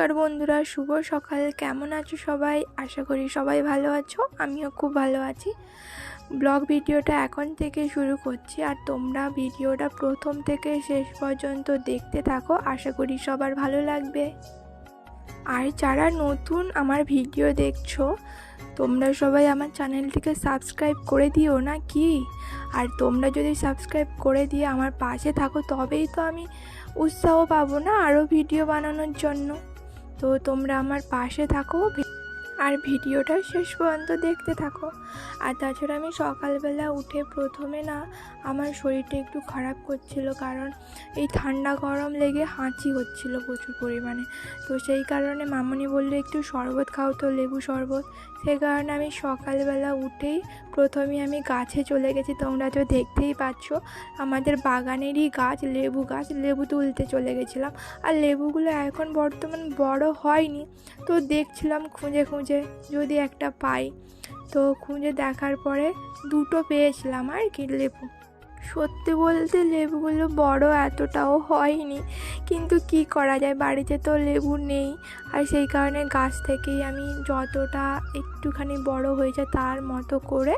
নমস্কার বন্ধুরা, শুভ সকাল। কেমন আছো সবাই? আশা করি সবাই ভালো আছো, আমিও খুব ভালো আছি। ব্লগ ভিডিওটা এখন থেকে শুরু করছি আর তোমরা ভিডিওটা প্রথম থেকে শেষ পর্যন্ত দেখতে থাকো, আশা করি সবার ভালো লাগবে। আর যারা নতুন আমার ভিডিও দেখছ, তোমরা সবাই আমার চ্যানেলটিকে সাবস্ক্রাইব করে দিও না কি? আর তোমরা যদি সাবস্ক্রাইব করে দিয়ে আমার পাশে থাকো, তবেই তো আমি উৎসাহ পাবো না আরও ভিডিও বানানোর জন্য। তো তোমরা আমার পাশে থাকো। আর ভিডিওটা শেষ পর্যন্ত দেখতে থাকো। আর তাছাড়া আমি সকালবেলা উঠে প্রথমে না আমার শরীরটা একটু খারাপ করছিল কারণ এই ঠান্ডা গরম লেগে হাঁচি হচ্ছিল প্রচুর পরিমাণে। তো সেই কারণে মামনি বলল, একটু শরবত খাও তো, লেবু শরবত। সেই কারণে আমি সকালবেলা উঠেই প্রথমে আমি গাছে চলে গেছি। তোমরা তো দেখতেই পাচ্ছ, আমাদের বাগানেরই গাছ, লেবু গাছ, লেবু তুলতে চলে গেছিলাম। আর লেবুগুলো এখন বর্তমান বড় হয়নি। তো দেখছিলাম খুঁজে খুঁজে যদি একটা পাই। তো খুঁজে দেখার পরে দুটো পেয়েছিলাম আর কি লেবু। সত্যি বলতে লেবুগুলো বড় এতটাও হয়নি। কিন্তু কি করা যায়? বাড়িতে তো লেবু নেই। আর সেই কারণে গাছ থেকেই আমি যতটা একটুখানি বড় হয়েছে তার মতো করে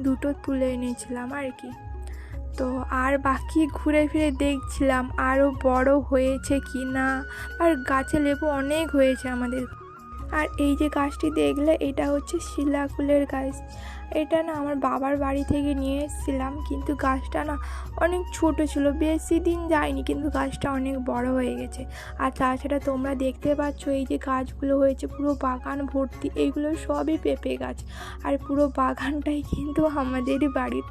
দুটো তুলে এনেছিলাম আর কি। তো আর বাকি ঘুরে ফিরে দেখছিলাম আরও বড় হয়েছে কি না আর গাছে লেবু অনেক হয়েছে আমাদের। আর এই যে গাছটি দেখলে এটা হচ্ছে শিলাকুলের গাছ। এটা না আমার বাবার বাড়ি থেকে নিয়ে এসেছিলাম, কিন্তু গাছটা না অনেক ছোট ছিল, বেশি দিন যায়নি, কিন্তু গাছটা অনেক বড় হয়ে গেছে। আর তাছাড়া তোমরা দেখতে পাচ্ছ এই যে গাছগুলো হয়েছে, পুরো বাগান ভর্তি এইগুলো সবই পেঁপে গাছ। আর পুরো বাগানটাই কিন্তু আমাদেরই বাড়ির,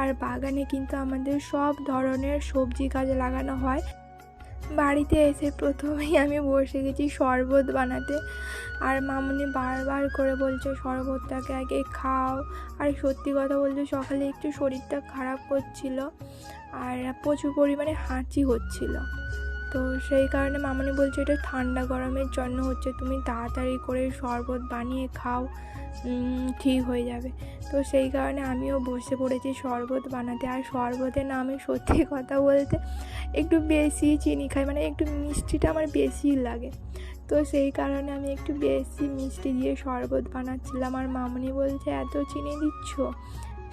আর বাগানে কিন্তু আমাদের সব ধরনের সবজি গাছ লাগানো হয়। বাড়িতে এসে প্রথমেই আমি বসে গেছি শরবত বানাতে। আর মামুনি বারবার করে বলছে, শরবতটাকে আগে খাও। আর সত্যি কথা বলছে সকালে একটু শরীরটা খারাপ করছিল আর প্রচুর পরিমাণে হাঁচি হচ্ছিল। তো সেই কারণে মামনি বলছে, এটা ঠান্ডা গরমের জন্য হচ্ছে, তুমি তাড়াতাড়ি করে শরবত বানিয়ে খাও। ঠিক হয়ে যাবে। তো সেই কারণে আমিও বসে পড়েছি শরবত বানাতে। আর শরবতে না আমি সত্যি কথা বলতে একটু বেশি চিনি খাই মানে একটু মিষ্টিটা আমার বেশি লাগে। তো সেই কারণে আমি একটু বেশি মিষ্টি দিয়ে শরবত বানাচ্ছিলাম। আর মামনি বলছে, এত চিনি দিচ্ছ?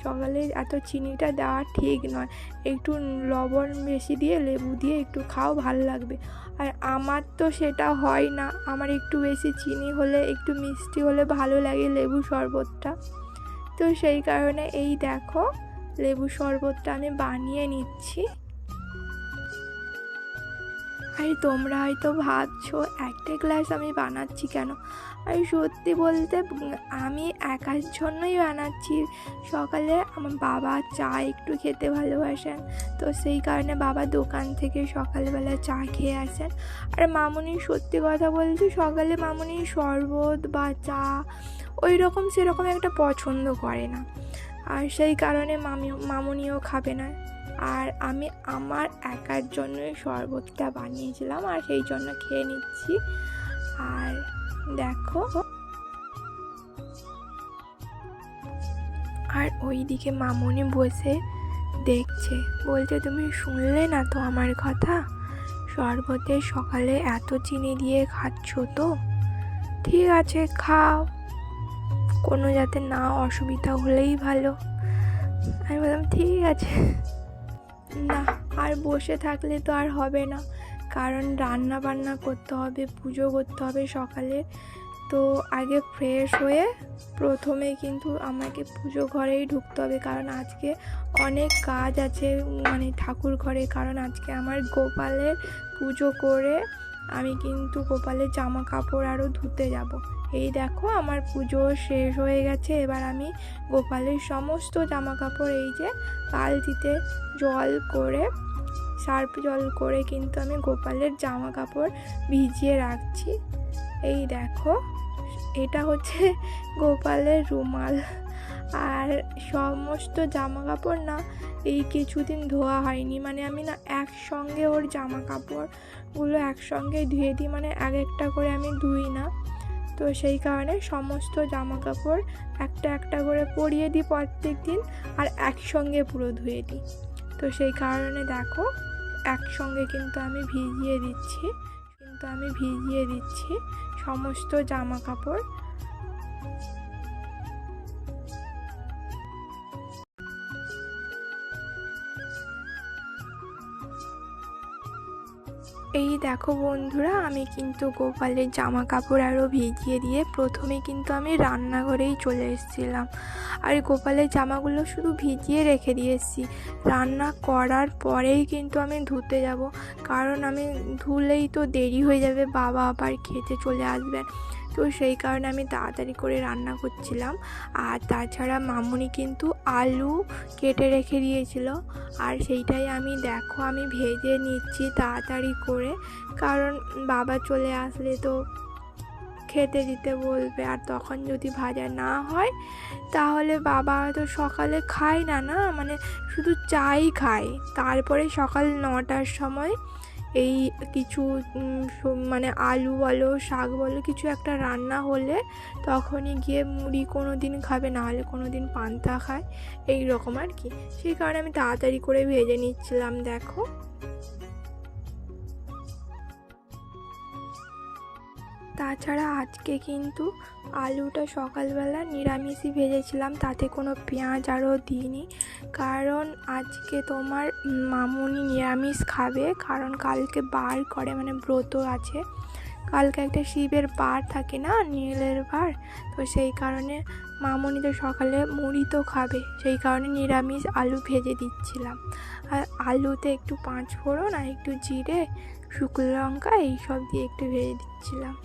সকালে এত চিনিটা দেওয়া ঠিক নয়। একটু লবণ বেশি দিয়ে লেবু দিয়ে একটু খাও, ভালো লাগবে। আর আমার তো সেটা হয় না। আমার একটু বেশি চিনি হলে, একটু মিষ্টি হলে ভালো লাগে লেবু শরবতটা। তো সেই কারণে এই দেখো, লেবু শরবতটা আমি বানিয়ে নিচ্ছি। আর তোমরা হয়তো ভাবছ, একটা গ্লাস আমি বানাচ্ছি কেন? আর সত্যি বলতে আমি একার জন্যই বানাচ্ছি। সকালে আমার বাবা চা একটু খেতে ভালোবাসেন, তো সেই কারণে বাবা দোকান থেকে সকালবেলা চা খেয়ে আসেন। আর মামুনি সত্যি কথা বলতে, সকালে মামুনি শরবত বা চা ওই রকম সেরকম একটা পছন্দ করে না। আর সেই কারণে মামি, মামুনিও খাবে না। আর আমি আমার একার জন্যই শরবতটা বানিয়েছিলাম আর সেই জন্য খেয়ে নিচ্ছি। আর দেখো। আর ওইদিকে মামনি বসে দেখছে। বলছে, তুমি শুনলে না তো আমার কথা? শরবতে সকালে এত চিনি দিয়ে খাচ্ছ তো? ঠিক আছে, খাও। কোনো যাতে না অসুবিধা হলেই ভালো। আমি বললাম, ঠিক আছে। না, আর বসে থাকলে তো আর হবে না। কারণ রান্না বান্না করতে হবে, পুজো করতে হবে সকালে। তো আগে ফ্রেশ হয়ে প্রথমে কিন্তু আমাকে পুজো ঘরেই ঢুকতে হবে। কারণ আজকে অনেক কাজ আছে মানে ঠাকুর ঘরে। কারণ আজকে আমার গোপালের পুজো করে আমি কিন্তু গোপালের জামা কাপড় আরও ধুতে যাব। এই দেখো আমার পুজো শেষ হয়ে গেছে, এবার আমি গোপালের সমস্ত জামা কাপড় এই যে বালতিতে জল করে, সার্ফ জল করে কিন্তু আমি গোপালের জামা কাপড় ভিজিয়ে রাখছি। এই দেখো, এটা হচ্ছে গোপালের রুমাল। আর সমস্ত জামা কাপড় না এই কিছুদিন ধোয়া হয়নি। মানে আমি না একসঙ্গে ওর জামা কাপড়গুলো একসঙ্গে ধুয়ে দিই মানে এক একটা করে আমি ধুই না। তো সেই কারণে সমস্ত জামা কাপড় একটা একটা করে পরিয়ে দিই প্রত্যেক দিন আর একসঙ্গে পুরো ধুয়ে দিই। তো সেই কারণে দেখো একসঙ্গে কিন্তু আমি ভিজিয়ে দিচ্ছি, কিন্তু আমি ভিজিয়ে দিচ্ছি সমস্ত জামা কাপড় এই দেখো বন্ধুরা, আমি কিন্তু গোপালের জামা কাপড় আরও ভিজিয়ে দিয়ে প্রথমে কিন্তু আমি রান্নাঘরেই চলে এসেছিলাম। আর গোপালের জামাগুলো শুধু ভিজিয়ে রেখে দিয়েছি। রান্না করার পরেই কিন্তু আমি ধুতে যাব। কারণ আমি ধুলেই তো দেরি হয়ে যাবে, বাবা আবার খেতে চলে আসবেন। তো সেই কারণে আমি তাড়াতাড়ি করে রান্না করছিলাম। আর তাছাড়া মামুনি কিন্তু আলু কেটে রেখে দিয়েছিল। আর সেইটাই আমি, দেখো, আমি ভেজে নিচ্ছি তাড়াতাড়ি করে। কারণ বাবা চলে আসলে তো খেতে দিতে বলবে। আর তখন যদি ভাজা না হয়, তাহলে বাবা তো সকালে খায় না না? মানে শুধু চাই খায়। তারপরে সকাল নটার সময় এই কিছু মানে আলু বলো, শাক বলো, কিছু একটা রান্না হলে তখনই গিয়ে মুড়ি কোনো দিন খাবে, নাহলে কোনো দিন পান্তা খায়, এই রকম আর কি। সেই কারণে আমি তাড়াতাড়ি করে ভেজে নিচ্ছিলাম, দেখো। তাছাড়া আজকে কিন্তু আলুটা সকালবেলা নিরামিষই ভেজেছিলাম, তাতে কোনো পেঁয়াজ আরও দিইনি। কারণ আজকে তোমার মামুনি নিরামিষ খাবে, কারণ কালকে বার করে মানে ব্রত আছে। কালকে একটা শিবের বার থাকে না, নীলের বার? তো সেই কারণে মামুনি তো সকালে মুড়ি তো খাবে, সেই কারণে নিরামিষ আলু ভেজে দিচ্ছিলাম। আর আলুতে একটু পাঁচ ফোড়ন আর একটু জিরে, শুকনো লঙ্কা, এইসব দিয়ে একটু ভেজে দিচ্ছিলাম।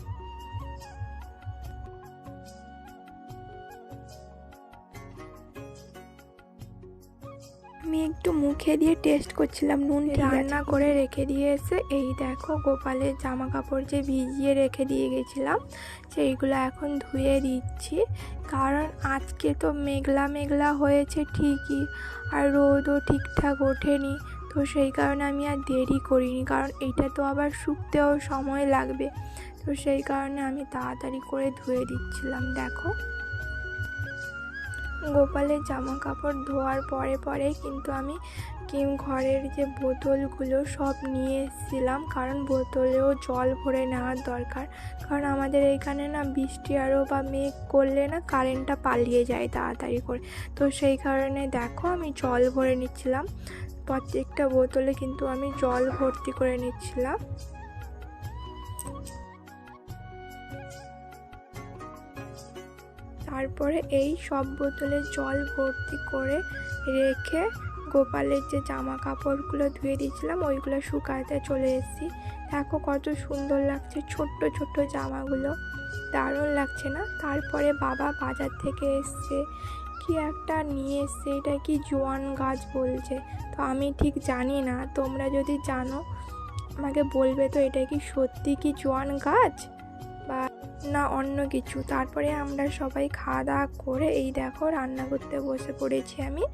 আমি একটু মুখে দিয়ে টেস্ট করছিলাম, নুন রান্না করে রেখে দিয়ে এসে, এই দেখো গোপালের জামা কাপড় যে ভিজিয়ে রেখে দিয়ে গেছিলাম, সেইগুলো এখন ধুয়ে দিচ্ছি। কারণ আজকে তো মেঘলা মেঘলা হয়েছে ঠিকই, আর রোদও ঠিকঠাক ওঠেনি, তো সেই কারণে আমি আর দেরি করিনি। কারণ এটা তো আবার শুকতেও সময় লাগবে, তো সেই কারণে আমি তাড়াতাড়ি করে ধুয়ে দিচ্ছিলাম, দেখো। গোপালের জামা কাপড় ধোয়ার পরে পরে কিন্তু আমি কি ঘরের যে বোতলগুলো সব নিয়ে এসেছিলাম। কারণ বোতলেও জল ভরে নেওয়ার দরকার। কারণ আমাদের এইখানে না বৃষ্টি আরও বা মেঘ করলে না কারেন্টটা পালিয়ে যায় তাড়াতাড়ি করে। তো সেই কারণে দেখো আমি জল ভরে নিচ্ছিলাম। প্রত্যেকটা বোতলে কিন্তু আমি জল ভর্তি করে নিচ্ছিলাম। তারপরে এই সব বোতলে জল ভর্তি করে রেখে গোপালের যে জামা কাপড়গুলো ধুয়ে দিয়েছিলাম, ওইগুলো শুকাতে চলে এসেছি। দেখো কত সুন্দর লাগছে, ছোট্ট ছোট্ট জামাগুলো। দারুণ লাগছে না? তারপরে বাবা বাজার থেকে এসছে। কি একটা নিয়ে এসছে, এটা কি জোয়ান গাছ বলছে? তো আমি ঠিক জানি না, তোমরা যদি জানো, আমাকে বলবে তো এটা কি সত্যি কি জোয়ান গাছ? না অন্য কিছু। তারপরে আমরা সবাই খাওয়া দাওয়া করে এই দেখো রান্না করতে বসে পড়েছি আমি।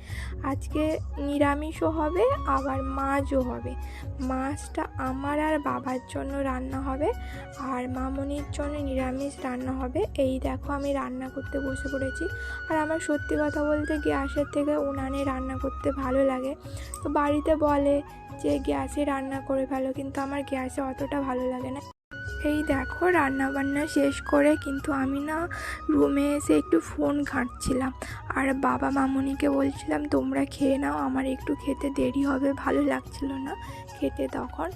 আজকে নিরামিষও হবে, আবার মাছও হবে। মাছটা আমার আর বাবার জন্য রান্না হবে, আর মামনির জন্য নিরামিষ রান্না হবে। এই দেখো আমি রান্না করতে বসে পড়েছি। আর আমার সত্যি কথা বলতে গ্যাসের থেকে উনানে রান্না করতে ভালো লাগে। তো বাড়িতে বলে যে গ্যাসে রান্না করে ফেলো, কিন্তু আমার গ্যাসে অতটা ভালো লাগে না। এই দেখো রান্না বান্না শেষ করে কিন্তু আমি না রুমে এসে একটু ফোন ঘাঁটছিলাম। আর বাবা মামনিকে বলছিলাম, তোমরা খেয়ে নাও, আমার একটু খেতে দেরি হবে, ভালো লাগছিল না খেতে তখন।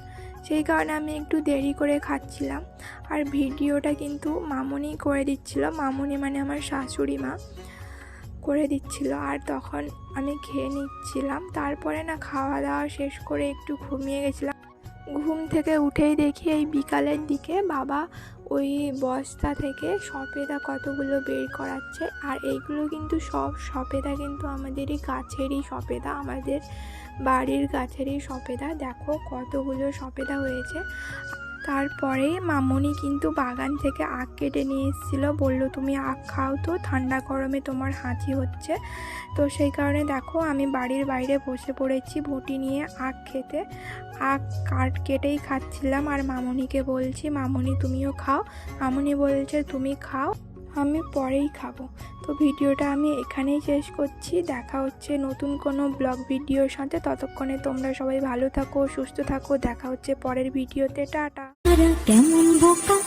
সেই কারণে আমি একটু দেরি করে খাচ্ছিলাম। আর ভিডিওটা কিন্তু মামনি করে দিচ্ছিল, মামনি মানে আমার শাশুড়ি মা করে দিচ্ছিল। আর তখন আমি খেয়ে নিচ্ছিলাম। তারপরে না খাওয়া দাওয়া শেষ করে একটু ঘুমিয়ে গেছিলাম। ঘুম থেকে উঠেই দেখি এই বিকালের দিকে বাবা ওই বস্তা থেকে সপেদা কতগুলো বের করাচ্ছে। আর এইগুলো কিন্তু সব সপেদা কিন্তু আমাদেরই গাছেরই সপেদা আমাদের বাড়ির গাছেরই সপেদা দেখো কতগুলো সপেদা হয়েছে। তারপরে মামনি কিন্তু বাগান থেকে আখ কেটে নিয়ে এসেছিল। বলল, তুমি আখ খাও তো, ঠান্ডা গরমে তোমার হাঁচি হচ্ছে। তো সেই কারণে দেখো আমি বাড়ির বাইরে বসে পড়েছি ভুটি নিয়ে আখ খেতে। আখ কাঠ কেটেই খাচ্ছিলাম আর মামনিকে বলছি, মামনি, তুমিও খাও। মামনি বলছে, তুমি খাও, আমি পরেই খাব। তো ভিডিওটা আমি এখানেই শেষ করছি। দেখা হচ্ছে নতুন কোনো ব্লগ ভিডিওর সাথে। ততক্ষণে তোমরা সবাই ভালো থাকো, সুস্থ থাকো। দেখা হচ্ছে পরের ভিডিওতে। টাটা। কেমন বোকা